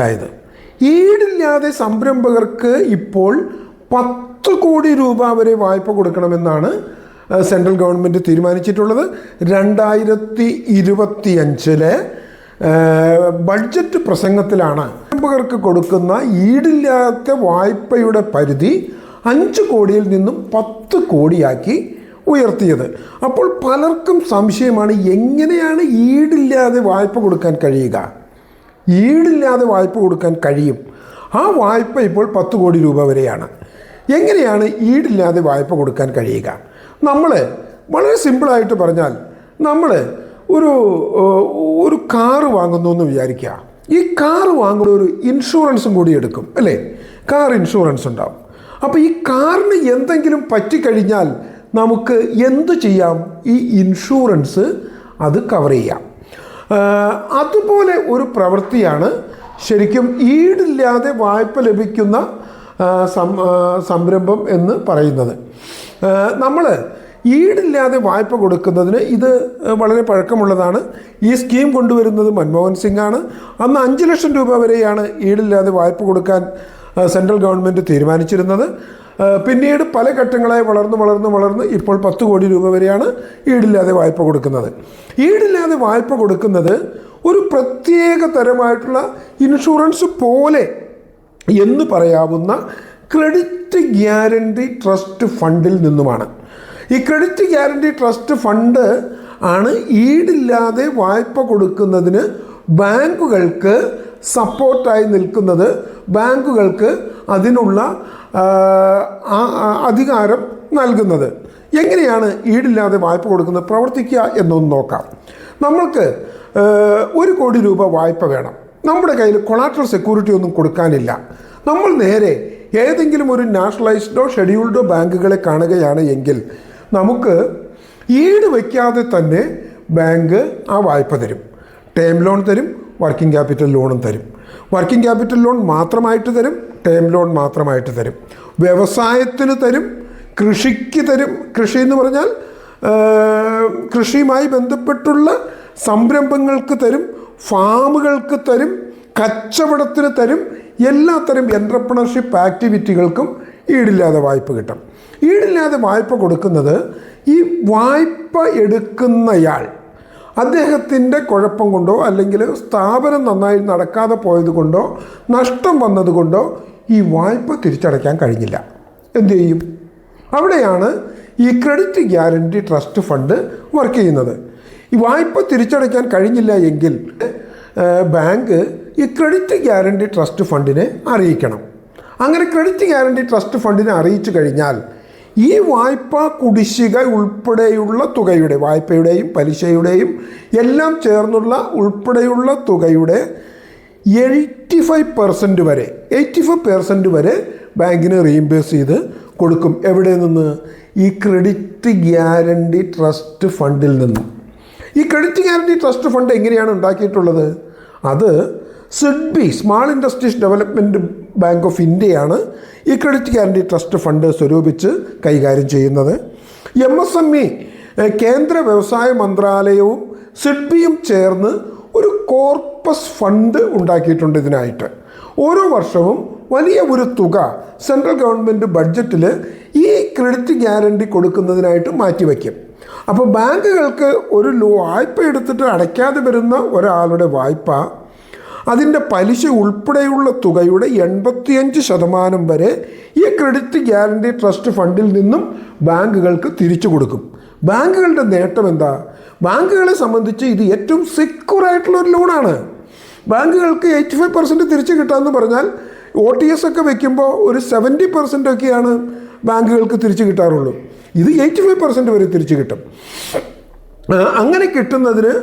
ആയത്. ഈടില്ലാതെ സംരംഭകർക്ക് ഇപ്പോൾ പത്ത് കോടി രൂപ വരെ വായ്പ കൊടുക്കണമെന്നാണ് സെൻട്രൽ ഗവൺമെന്റ് തീരുമാനിച്ചിട്ടുള്ളത്. രണ്ടായിരത്തി ഇരുപത്തിയഞ്ചിലെ ബഡ്ജറ്റ് പ്രസംഗത്തിലാണ് സംരംഭകർക്ക് കൊടുക്കുന്ന ഈടില്ലാത്ത വായ്പയുടെ പരിധി അഞ്ച് കോടിയിൽ നിന്നും പത്ത് കോടിയാക്കി ഉയർത്തിയത്. അപ്പോൾ പലർക്കും സംശയമാണ് എങ്ങനെയാണ് ഈടില്ലാതെ വായ്പ കൊടുക്കാൻ കഴിയുക? ഈടില്ലാതെ വായ്പ കൊടുക്കാൻ കഴിയും. ആ വായ്പ ഇപ്പോൾ പത്ത് കോടി രൂപ വരെയാണ്. എങ്ങനെയാണ് ഈടില്ലാതെ വായ്പ കൊടുക്കാൻ കഴിയുക? നമ്മൾ വളരെ സിമ്പിളായിട്ട് പറഞ്ഞാൽ നമ്മൾ ഒരു ഒരു കാറ് വാങ്ങുന്നു എന്ന് വിചാരിക്കുക. ഈ കാറ് വാങ്ങുന്ന ഒരു ഇൻഷുറൻസും കൂടി എടുക്കും അല്ലേ? കാർ ഇൻഷുറൻസ് ഉണ്ടാവും. അപ്പോൾ ഈ കാറിന് എന്തെങ്കിലും പറ്റിക്കഴിഞ്ഞാൽ നമുക്ക് എന്ത് ചെയ്യാം? ഈ ഇൻഷുറൻസ് അത് കവർ ചെയ്യാം. അതുപോലെ ഒരു പ്രവൃത്തിയാണ് ശരിക്കും ഈടില്ലാതെ വായ്പ ലഭിക്കുന്ന സംരംഭം എന്ന് പറയുന്നത്. നമ്മൾ ഈടില്ലാതെ വായ്പ കൊടുക്കുന്നതിന് ഇത് വളരെ പഴക്കമുള്ളതാണ്. ഈ സ്കീം കൊണ്ടുവരുന്നത് മൻമോഹൻ സിംഗ് ആണ് അന്ന് അഞ്ച് ലക്ഷം രൂപ വരെയാണ് ഈടില്ലാതെ വായ്പ കൊടുക്കാൻ സെൻട്രൽ ഗവൺമെന്റ് തീരുമാനിച്ചിരുന്നത്. പിന്നീട് പല ഘട്ടങ്ങളായി വളർന്ന് വളർന്ന് വളർന്ന് ഇപ്പോൾ പത്ത് കോടി രൂപ വരെയാണ് ഈടില്ലാതെ വായ്പ കൊടുക്കുന്നത്. ഈടില്ലാതെ വായ്പ കൊടുക്കുന്നത് ഒരു പ്രത്യേക തരമായിട്ടുള്ള ഇൻഷുറൻസ് പോലെ എന്ന് പറയാവുന്ന ക്രെഡിറ്റ് ഗ്യാരണ്ടി ട്രസ്റ്റ് ഫണ്ടിൽ നിന്നുമാണ്. ഈ ക്രെഡിറ്റ് ഗ്യാരണ്ടി ട്രസ്റ്റ് ഫണ്ട് ആണ് ഈടില്ലാതെ വായ്പ കൊടുക്കുന്നതിന് ബാങ്കുകൾക്ക് സപ്പോർട്ടായി നിൽക്കുന്നത്. ബാങ്കുകൾക്ക് അതിനുള്ള അധികാരം നൽകുന്നത്. എങ്ങനെയാണ് ഈടില്ലാതെ വായ്പ കൊടുക്കുന്നത്? പ്രവർത്തിക്കുക എന്നൊന്ന് നോക്കാം. നമ്മൾക്ക് ഒരു കോടി രൂപ വായ്പ വേണം. നമ്മുടെ കയ്യിൽ കൊളാട്രൽ സെക്യൂരിറ്റി ഒന്നും കൊടുക്കാനില്ല. നമ്മൾ നേരെ ഏതെങ്കിലും ഒരു നാഷണലൈസ്ഡോ ഷെഡ്യൂൾഡോ ബാങ്കുകളെ കാണുകയാണ് എങ്കിൽ നമുക്ക് ഈട് വയ്ക്കാതെ തന്നെ ബാങ്ക് ആ വായ്പ തരും. ടേം ലോൺ തരും വർക്കിംഗ് ക്യാപിറ്റൽ ലോണും തരും. വർക്കിംഗ് ക്യാപിറ്റൽ ലോൺ മാത്രമായിട്ട് തരും ടേം ലോൺ മാത്രമായിട്ട് തരും. വ്യവസായത്തിന് തരും കൃഷിക്ക് തരും. കൃഷി എന്ന് പറഞ്ഞാൽ കൃഷിയുമായി ബന്ധപ്പെട്ടുള്ള സംരംഭങ്ങൾക്ക് തരും ഫാമുകൾക്ക് തരും കച്ചവടത്തിന് തരും എല്ലാത്തരം എന്റർപ്രണർഷിപ്പ് ആക്ടിവിറ്റികൾക്കും ഈടില്ലാതെ വായ്പ കിട്ടും. ഈടില്ലാതെ വായ്പ കൊടുക്കുന്നത് ഈ വായ്പ എടുക്കുന്നയാൾ അദ്ദേഹത്തിന്റെ കുഴപ്പം കൊണ്ടോ അല്ലെങ്കിൽ സ്ഥാപനം നന്നായി നടക്കാതെ പോയത് കൊണ്ടോ നഷ്ടം വന്നതുകൊണ്ടോ ഈ വായ്പ തിരിച്ചടയ്ക്കാൻ കഴിഞ്ഞില്ല. എന്തു ചെയ്യും? അവിടെയാണ് ഈ credit guarantee trust fund work ചെയ്യുന്നത്. ഈ വായ്പ തിരിച്ചടയ്ക്കാൻ കഴിഞ്ഞില്ല എങ്കിൽ ബാങ്ക് ഈ ക്രെഡിറ്റ് ഗ്യാരണ്ടി ട്രസ്റ്റ് ഫണ്ടിനെ അറിയിക്കണം. അങ്ങനെ ക്രെഡിറ്റ് ഗ്യാരണ്ടി ട്രസ്റ്റ് ഫണ്ടിനെ അറിയിച്ചു കഴിഞ്ഞാൽ ഈ വായ്പ കുടിശ്ശിക ഉൾപ്പെടെയുള്ള തുകയുടെ വായ്പയുടെയും പലിശയുടെയും എല്ലാം ചേർന്നുള്ള ഉൾപ്പെടെയുള്ള തുകയുടെ എയ്റ്റി ഫൈവ് പെർസെന്റ് വരെ എയ്റ്റി ഫൈവ് പെർസെന്റ് വരെ ബാങ്കിന് റീഇംബേഴ്സ് ചെയ്ത് കൊടുക്കും. എവിടെ നിന്ന്? ഈ ക്രെഡിറ്റ് ഗ്യാരണ്ടി ട്രസ്റ്റ് ഫണ്ടിൽ നിന്നും. ഈ ക്രെഡിറ്റ് ഗ്യാരണ്ടി ട്രസ്റ്റ് ഫണ്ട് എങ്ങനെയാണ് ഉണ്ടാക്കിയിട്ടുള്ളത്? അത് SIDBI small industries development bank of ഇന്ത്യയാണ് ഈ ക്രെഡിറ്റ് ഗ്യാരണ്ടി ട്രസ്റ്റ് ഫണ്ട് സ്വരൂപിച്ച് കൈകാര്യം ചെയ്യുന്നത്. എം എസ് എം ഇ കേന്ദ്ര വ്യവസായ മന്ത്രാലയവും സിഡ്ബിയും ചേർന്ന് ഒരു കോർപ്പസ് ഫണ്ട് ഉണ്ടാക്കിയിട്ടുണ്ട് ഇതിനായിട്ട്. ഓരോ വർഷവും വലിയ ഒരു തുക സെൻട്രൽ ഗവൺമെന്റ് ബഡ്ജറ്റിൽ ഈ ക്രെഡിറ്റ് ഗ്യാരണ്ടി കൊടുക്കുന്നതിനായിട്ട് മാറ്റിവെക്കും. അപ്പോൾ ബാങ്കുകൾക്ക് ഒരു വായ്പ എടുത്തിട്ട് അടയ്ക്കാതെ വരുന്ന ഒരാളുടെ വായ്പ അതിന്റെ പലിശ ഉൾപ്പെടെയുള്ള തുകയുടെ എൺപത്തിയഞ്ച് ശതമാനം വരെ ഈ ക്രെഡിറ്റ് ഗ്യാരണ്ടി ട്രസ്റ്റ് ഫണ്ടിൽ നിന്നും ബാങ്കുകൾക്ക് തിരിച്ചു കൊടുക്കും. ബാങ്കുകളുടെ നേട്ടം എന്താ? ബാങ്കുകളെ സംബന്ധിച്ച് ഇത് ഏറ്റവും സെക്യൂർ ആയിട്ടുള്ള ഒരു ലോണാണ് ബാങ്കുകൾക്ക് എയ്റ്റി ഫൈവ് പെർസെന്റ് തിരിച്ചു കിട്ടാമെന്ന് പറഞ്ഞാൽ ഒ ടി എസ് ഒക്കെ വെക്കുമ്പോൾ ഒരു സെവന്റി പെർസെന്റ് ഒക്കെയാണ് ബാങ്കുകൾക്ക് തിരിച്ചു കിട്ടാറുള്ളൂ. ഇത് എയ്റ്റി ഫൈവ് പെർസെന്റ് വരെ തിരിച്ചു കിട്ടും. അങ്ങനെ കിട്ടുന്നതിന്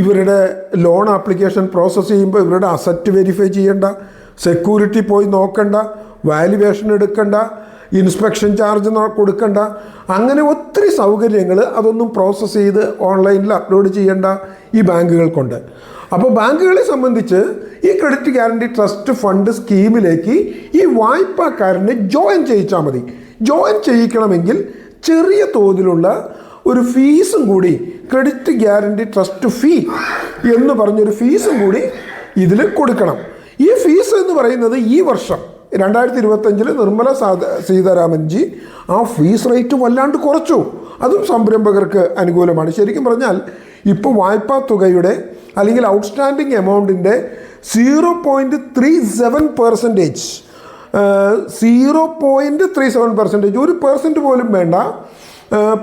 ഇവരുടെ ലോൺ ആപ്ലിക്കേഷൻ പ്രോസസ്സ് ചെയ്യുമ്പോൾ ഇവരുടെ അസറ്റ് വെരിഫൈ ചെയ്യേണ്ട സെക്യൂരിറ്റി പോയി നോക്കണ്ട വാല്യുവേഷൻ എടുക്കണ്ട ഇൻസ്പെക്ഷൻ ചാർജ് കൊടുക്കണ്ട. അങ്ങനെ ഒത്തിരി സൗകര്യങ്ങൾ അതൊന്നും പ്രോസസ്സ് ചെയ്ത് ഓൺലൈനിൽ അപ്ലോഡ് ചെയ്യേണ്ട ഈ ബാങ്കുകൾക്കുണ്ട് അപ്പോൾ ബാങ്കുകളെ സംബന്ധിച്ച് ഈ ക്രെഡിറ്റ് ഗ്യാരണ്ടി ട്രസ്റ്റ് ഫണ്ട് സ്കീമിലേക്ക് ഈ വായ്പക്കാരനെ ജോയിൻ ചെയ്യിച്ചാൽ മതി. ജോയിൻ ചെയ്യിക്കണമെങ്കിൽ ചെറിയ തോതിലുള്ള ഒരു ഫീസും കൂടി ക്രെഡിറ്റ് ഗ്യാരണ്ടി ട്രസ്റ്റ് ഫീ എന്ന് പറഞ്ഞൊരു ഫീസും കൂടി ഇതിൽ കൊടുക്കണം. ഈ ഫീസ് എന്ന് പറയുന്നത് ഈ വർഷം രണ്ടായിരത്തി ഇരുപത്തഞ്ചിൽ നിർമ്മല സീതാരാമൻജി ആ ഫീസ് റേറ്റ് വല്ലാണ്ട് കുറച്ചു. അതും സംരംഭകർക്ക് അനുകൂലമാണ്. ശരിക്കും പറഞ്ഞാൽ ഇപ്പോൾ വായ്പാ തുകയുടെ അല്ലെങ്കിൽ outstanding എമൗണ്ടിന്റെ zero point three seven percentage zero point three seven percentage ഒരു പെർസെന്റ് പോലും വേണ്ട.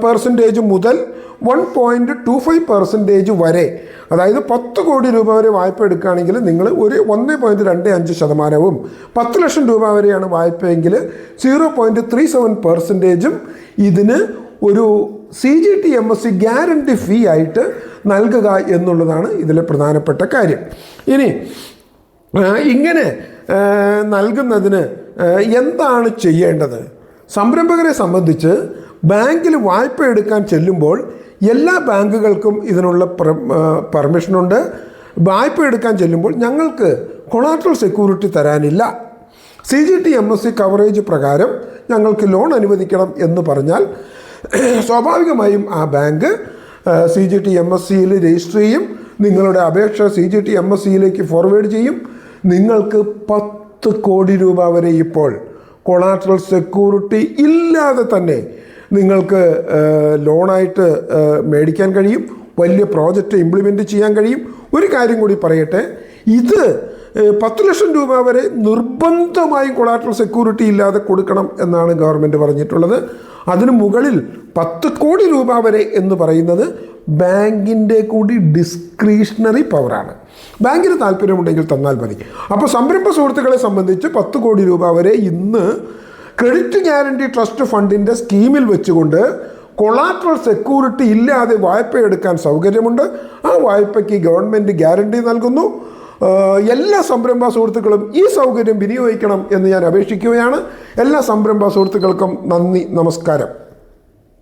പെർസെന്റേജ് മുതൽ one point two five percentage വരെ അതായത് പത്ത് കോടി രൂപ വരെ വായ്പ എടുക്കുകയാണെങ്കിൽ നിങ്ങൾ ഒരു ഒന്ന് പോയിന്റ് രണ്ട് അഞ്ച് ശതമാനവും പത്ത് ലക്ഷം രൂപ വരെയാണ് വായ്പയെങ്കിൽ സീറോ പോയിന്റ് ത്രീ സെവൻ പെർസെന്റേജും ഇതിന് ഒരു C G T M S C guarantee fee ആയിട്ട് നൽകുക എന്നുള്ളതാണ് ഇതിലെ പ്രധാനപ്പെട്ട കാര്യം. ഇനി ഇങ്ങനെ നൽകുന്നതിന് എന്താണ് ചെയ്യേണ്ടത്? സംരംഭകരെ സംബന്ധിച്ച് ബാങ്കിൽ വായ്പ എടുക്കാൻ ചെല്ലുമ്പോൾ എല്ലാ ബാങ്കുകൾക്കും ഇതിനുള്ള പെർമിഷനുണ്ട് വായ്പ എടുക്കാൻ ചെല്ലുമ്പോൾ ഞങ്ങൾക്ക് collateral security തരാനില്ല. C G T M S C coverage പ്രകാരം ഞങ്ങൾക്ക് ലോൺ അനുവദിക്കണം എന്ന് പറഞ്ഞാൽ സ്വാഭാവികമായും ആ bank C G T M S സിയിൽ രജിസ്റ്റർ ചെയ്യും. നിങ്ങളുടെ അപേക്ഷ C G T M S സിയിലേക്ക് ഫോർവേഡ് ചെയ്യും. നിങ്ങൾക്ക് പത്ത് കോടി രൂപ വരെ ഇപ്പോൾ കൊളാട്രൽ സെക്യൂരിറ്റി ഇല്ലാതെ തന്നെ നിങ്ങൾക്ക് ലോണായിട്ട് മേടിക്കാൻ കഴിയും വലിയ പ്രോജക്റ്റ് ഇംപ്ലിമെന്റ് ചെയ്യാൻ കഴിയും. ഒരു കാര്യം കൂടി പറയട്ടെ. ഇത് പത്ത് ലക്ഷം രൂപ വരെ നിർബന്ധമായും കൊളാട്രൽ സെക്യൂരിറ്റി ഇല്ലാതെ കൊടുക്കണം എന്നാണ് ഗവൺമെന്റ് പറഞ്ഞിട്ടുള്ളത്. അതിനു മുകളിൽ പത്ത് കോടി രൂപ വരെ എന്ന് പറയുന്നത് ബാങ്കിന്റെ കൂടി ഡിസ്ക്രീഷണറി പവറാണ് ബാങ്കിന് താല്പര്യമുണ്ടെങ്കിൽ തന്നാൽ മതി. അപ്പോൾ സംരംഭ സുഹൃത്തുക്കളെ സംബന്ധിച്ച് പത്ത് കോടി രൂപ വരെ ഇന്ന് ക്രെഡിറ്റ് ഗ്യാരണ്ടി ട്രസ്റ്റ് ഫണ്ടിന്റെ സ്കീമിൽ വെച്ചുകൊണ്ട് കൊളാട്രൽ സെക്യൂരിറ്റി ഇല്ലാതെ വായ്പ എടുക്കാൻ സൗകര്യമുണ്ട്. ആ വായ്പയ്ക്ക് ഗവൺമെന്റ് ഗ്യാരണ്ടി നൽകുന്നു. എല്ലാ സംരംഭ സുഹൃത്തുക്കളും ഈ സൗകര്യം വിനിയോഗിക്കണം എന്ന് ഞാൻ അപേക്ഷിക്കുകയാണ്. എല്ലാ സംരംഭ സുഹൃത്തുക്കൾക്കും നന്ദി നമസ്കാരം.